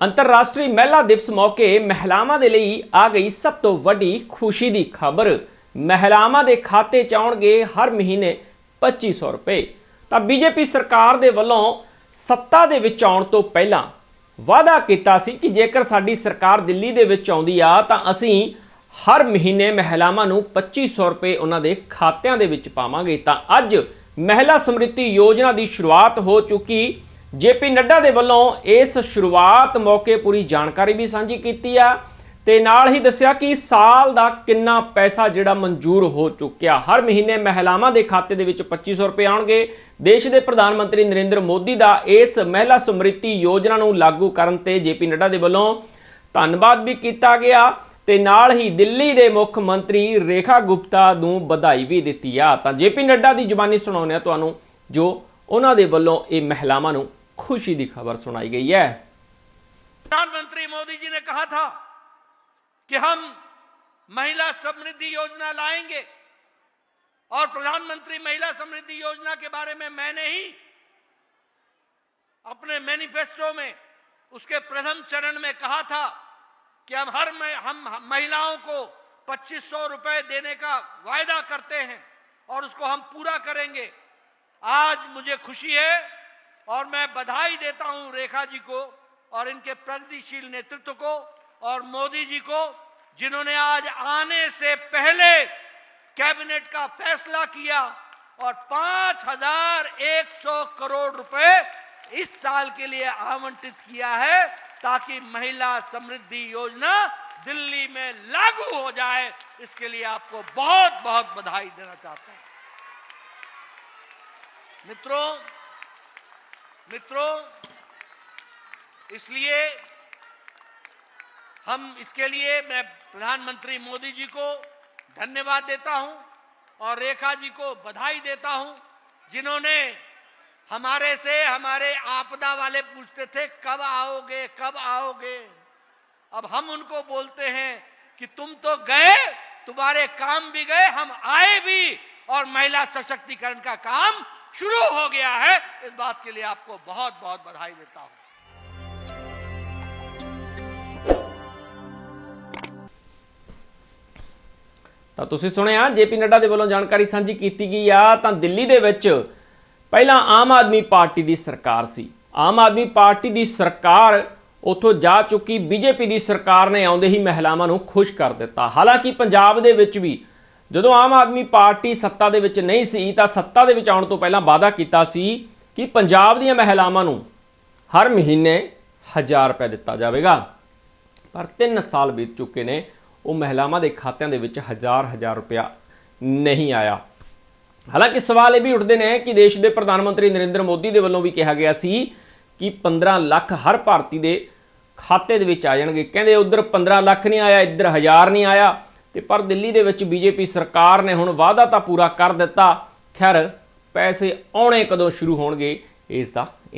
ਅੰਤਰਰਾਸ਼ਟਰੀ ਮਹਿਲਾ ਦਿਵਸ ਮੌਕੇ ਮਹਿਲਾਵਾਂ ਦੇ ਲਈ ਆ ਗਈ ਸਭ ਤੋਂ ਵੱਡੀ ਖੁਸ਼ੀ ਦੀ ਖਬਰ। ਮਹਿਲਾਵਾਂ ਦੇ ਖਾਤੇ 'ਚ ਆਉਣਗੇ ਹਰ ਮਹੀਨੇ 2500 ਰੁਪਏ। ਤਾਂ ਬੀਜੇਪੀ ਸਰਕਾਰ ਦੇ ਵੱਲੋਂ ਸੱਤਾ ਦੇ ਵਿੱਚ ਆਉਣ ਤੋਂ ਪਹਿਲਾਂ ਵਾਅਦਾ ਕੀਤਾ ਸੀ ਕਿ ਜੇਕਰ ਸਾਡੀ ਸਰਕਾਰ ਦਿੱਲੀ ਦੇ ਵਿੱਚ ਆਉਂਦੀ ਆ, ਤਾਂ ਅਸੀਂ ਹਰ ਮਹੀਨੇ ਮਹਿਲਾਵਾਂ ਨੂੰ 2500 ਰੁਪਏ ਉਹਨਾਂ ਦੇ ਖਾਤਿਆਂ ਦੇ ਵਿੱਚ ਪਾਵਾਂਗੇ। ਤਾਂ ਅੱਜ ਮਹਿਲਾ ਸਮ੍ਰਿਤੀ ਯੋਜਨਾ ਦੀ ਸ਼ੁਰੂਆਤ ਹੋ ਚੁੱਕੀ ਜੇਪੀ ਨੱਡਾ ਦੇ ਵੱਲੋਂ ਇਸ ਸ਼ੁਰੂਆਤ ਮੌਕੇ ਪੂਰੀ ਜਾਣਕਾਰੀ ਵੀ ਸਾਂਝੀ ਕੀਤੀ ਆ ਤੇ ਨਾਲ ਹੀ ਦੱਸਿਆ ਕਿ ਸਾਲ ਦਾ ਕਿੰਨਾ ਪੈਸਾ ਜਿਹੜਾ ਮਨਜ਼ੂਰ ਹੋ ਚੁੱਕਿਆ। ਹਰ ਮਹੀਨੇ ਮਹਿਲਾਵਾਂ ਦੇ ਖਾਤੇ ਦੇ ਵਿੱਚ 2500 ਰੁਪਏ ਆਉਣਗੇ। ਦੇਸ਼ ਦੇ ਪ੍ਰਧਾਨ ਮੰਤਰੀ ਨਰਿੰਦਰ ਮੋਦੀ ਦਾ ਇਸ ਮਹਿਲਾ ਸਮ੍ਰਿਤੀ ਯੋਜਨਾ ਨੂੰ ਲਾਗੂ ਕਰਨ ਤੇ ਜੇਪੀ ਨੱਡਾ ਦੇ ਵੱਲੋਂ ਧੰਨਵਾਦ ਵੀ ਕੀਤਾ ਗਿਆ ਤੇ ਨਾਲ ਹੀ ਦਿੱਲੀ ਦੇ ਮੁੱਖ ਮੰਤਰੀ ਰੇਖਾ ਗੁਪਤਾ ਨੂੰ ਵਧਾਈ ਵੀ ਦਿੱਤੀ ਆ। ਤਾਂ ਜੇਪੀ ਨੱਡਾ ਦੀ ਜ਼ੁਬਾਨੀ ਸੁਣਾਉਂਦੇ ਆ ਤੁਹਾਨੂੰ ਜੋ ਉਹਨਾਂ ਦੇ ਵੱਲੋਂ ਇਹ ਮਹਿਲਾਵਾਂ ਨੂੰ खुशी की खबर सुनाई गई है। प्रधानमंत्री मोदी जी ने कहा था कि हम महिला समृद्धि योजना लाएँगे और प्रधानमंत्री महिला समृद्धि योजना के बारे में मैंने ही अपने मैनिफेस्टो में, उसके प्रथम चरण में कहा था कि हम हर हम महिलाओं को पच्चीस सौ रुपए देने का वायदा करते हैं और उसको हम पूरा करेंगे। आज मुझे खुशी है और मैं बधाई देता हूँ रेखा जी को और इनके प्रगतिशील नेतृत्व को और मोदी जी को, जिन्होंने आज आने से पहले कैबिनेट का फैसला किया और पाँच हज़ार एक सौ करोड़ रुपए इस साल के लिए आवंटित किया है ताकि महिला समृद्धि योजना दिल्ली में लागू हो जाए। इसके लिए आपको बहुत बहुत बधाई देना चाहता हूँ। मित्रों मित्रों, इसलिए हम इसके लिए मैं प्रधानमंत्री मोदी जी को धन्यवाद देता हूँ और रेखा जी को बधाई देता हूँ, जिन्होंने हमारे से हमारे आपदा वाले पूछते थे, कब आओगे कब आओगे? अब हम उनको बोलते हैं कि, तुम तो गए, तुम्हारे काम भी गए, हम आए भी, और महिला सशक्तिकरण का काम शुरू हो गया है इस बात के लिए आपको बहुत बहुत बधाई देता हूं ਤਾਂ ਤੁਸੀਂ ਸੁਣਿਆ ਜੇਪੀ ਨੱਡਾ ਦੇ ਵੱਲੋਂ ਜਾਣਕਾਰੀ ਸਾਂਝੀ ਕੀਤੀ ਗਈ ਆ ਤਾਂ ਦਿੱਲੀ ਦੇ ਵਿੱਚ ਪਹਿਲਾਂ ਆਮ ਆਦਮੀ ਪਾਰਟੀ ਦੀ ਸਰਕਾਰ ਸੀ ਆਮ ਆਦਮੀ ਪਾਰਟੀ ਦੀ ਸਰਕਾਰ ਉੱਥੋਂ ਜਾ ਚੁੱਕੀ ਬੀਜੇਪੀ ਦੀ ਸਰਕਾਰ ਨੇ ਆਉਂਦੇ ਹੀ ਮਹਿਲਾਵਾਂ ਨੂੰ ਖੁਸ਼ ਕਰ ਦਿੱਤਾ ਹਾਲਾਂਕਿ ਪੰਜਾਬ ਦੇ ਵਿੱਚ ਵੀ ਜਦੋਂ ਆਮ ਆਦਮੀ ਪਾਰਟੀ ਸੱਤਾ ਦੇ ਵਿੱਚ ਨਹੀਂ ਸੀ, ਤਾਂ ਸੱਤਾ ਦੇ ਵਿੱਚ ਆਉਣ ਤੋਂ ਪਹਿਲਾਂ ਵਾਅਦਾ ਕੀਤਾ ਸੀ ਕਿ ਪੰਜਾਬ ਦੀਆਂ ਮਹਿਲਾਵਾਂ ਨੂੰ ਹਰ ਮਹੀਨੇ 1000 ਰੁਪਏ ਦਿੱਤਾ ਜਾਵੇਗਾ। ਪਰ 3 ਸਾਲ ਬੀਤ ਚੁੱਕੇ ਨੇ, ਉਹ ਮਹਿਲਾਵਾਂ ਦੇ ਖਾਤਿਆਂ ਦੇ ਵਿੱਚ ਹਜ਼ਾਰ ਹਜ਼ਾਰ ਰੁਪਇਆ ਨਹੀਂ ਆਇਆ। ਹਾਲਾਂਕਿ ਸਵਾਲ ਇਹ ਵੀ ਉੱਠਦੇ ਨੇ ਕਿ ਦੇਸ਼ ਦੇ ਪ੍ਰਧਾਨ ਮੰਤਰੀ ਨਰਿੰਦਰ ਮੋਦੀ ਦੇ ਵੱਲੋਂ ਵੀ ਕਿਹਾ ਗਿਆ ਸੀ ਕਿ 15 ਲੱਖ ਹਰ ਭਾਰਤੀ ਦੇ ਖਾਤੇ ਦੇ ਵਿੱਚ ਆ ਜਾਣਗੇ। ਕਹਿੰਦੇ ਉਧਰ 15 ਲੱਖ ਨਹੀਂ ਆਇਆ, ਇੱਧਰ ਹਜ਼ਾਰ ਨਹੀਂ ਆਇਆ। ਤੇ ਪਰ ਦਿੱਲੀ ਦੇ ਵਿੱਚ ਬੀਜੇਪੀ ਸਰਕਾਰ ਨੇ ਹੁਣ ਵਾਅਦਾ ਤਾਂ ਪੂਰਾ ਕਰ ਦਿੱਤਾ। ਖੈਰ, ਪੈਸੇ ਆਉਣੇ ਕਦੋਂ ਸ਼ੁਰੂ ਹੋਣਗੇ, ਇਸ ਦਾ